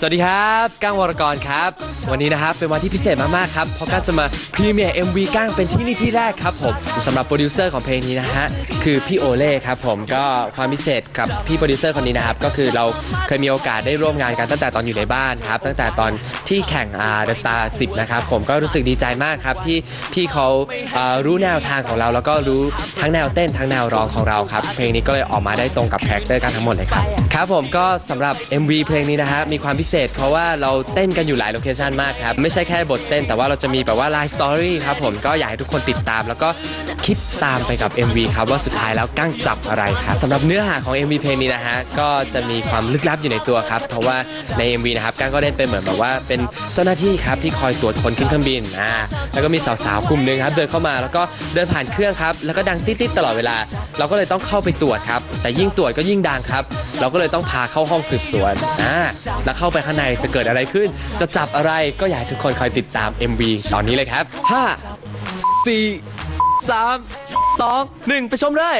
สวัสดีครับก้างวรกรครับ วันนี้นะครับเป็นวันที่พิเศษมากๆครับเพราะก้างจะมาพรีเมียร์ MV ก้างเป็นที่นี่ที่แรกครับผมสำหรับโปรดิวเซอร์ของเพลงนี้นะฮะคือพี่โอเล่ครับผมก็ความพิเศษกับพี่โปรดิวเซอร์คนนี้นะครับก็คือเราเคยมีโอกาสได้ร่วมงานกันตั้งแต่ตอนอยู่ในบ้านครับตั้งแต่ตอนที่แข่งอ่า The Star 10นะครับผมก็รู้สึกดีใจมากครับที่พี่เขาอ่ารู้แนวทางของเรา แล้วก็รู้ทั้งแนวเต้นทั้งแนวร้องของเราครับเพลงนี้ก็เลยออกมาได้ตรงกับคาแรคเตอร์กันทั้งหมดเลยครับครับผมก็สำหรับ MV เพลงนี้นะฮะมีความพิเศษเพราะว่าเราเต้นกันอยู่หลายโลเคชันมากครับ ไม่ใช่แค่บทเต้น แต่ว่าเราจะมีแบบว่าไลฟ์สตอรี่ครับผมก็อยากให้ทุกคนติดตาม แล้วก็คิดตามไปกับ MV ครับว่าสุดท้ายแล้วกั้งจับอะไรครับสำหรับเนื้อหาของ MV เพลงนี้นะฮะก็จะมีความลึกลับอยู่ในตัวครับ เพราะว่าใน MV นะครับกั้งก็เล่นเป็นเหมือนแบบว่าเป็นเจ้าหน้าที่ครับที่คอยตรวจคนขึ้นเครื่องบินอ่าแล้วก็มีสาวๆกลุ่มหนึ่งครับเดินเข้ามาแล้วก็เดินผ่านเครื่องครับแล้วก็ดังติ๊ดๆตลอดเวลา เราก็เลยต้องเข้าไปตรวจครับแต่ยิ่งตรวจก็ยิ่งดังครับ เราก็เลยต้องพาเข้าห้องสืบสวนอ่าแล้วเข้าไปข้างในจะเกิดอะไรขึ้น จะจับอะไรก็อยากให้ทุกคนคอยติดตาม MV ตอนนี้เลยครับ 5 4 3 2 1 ไปชมเลย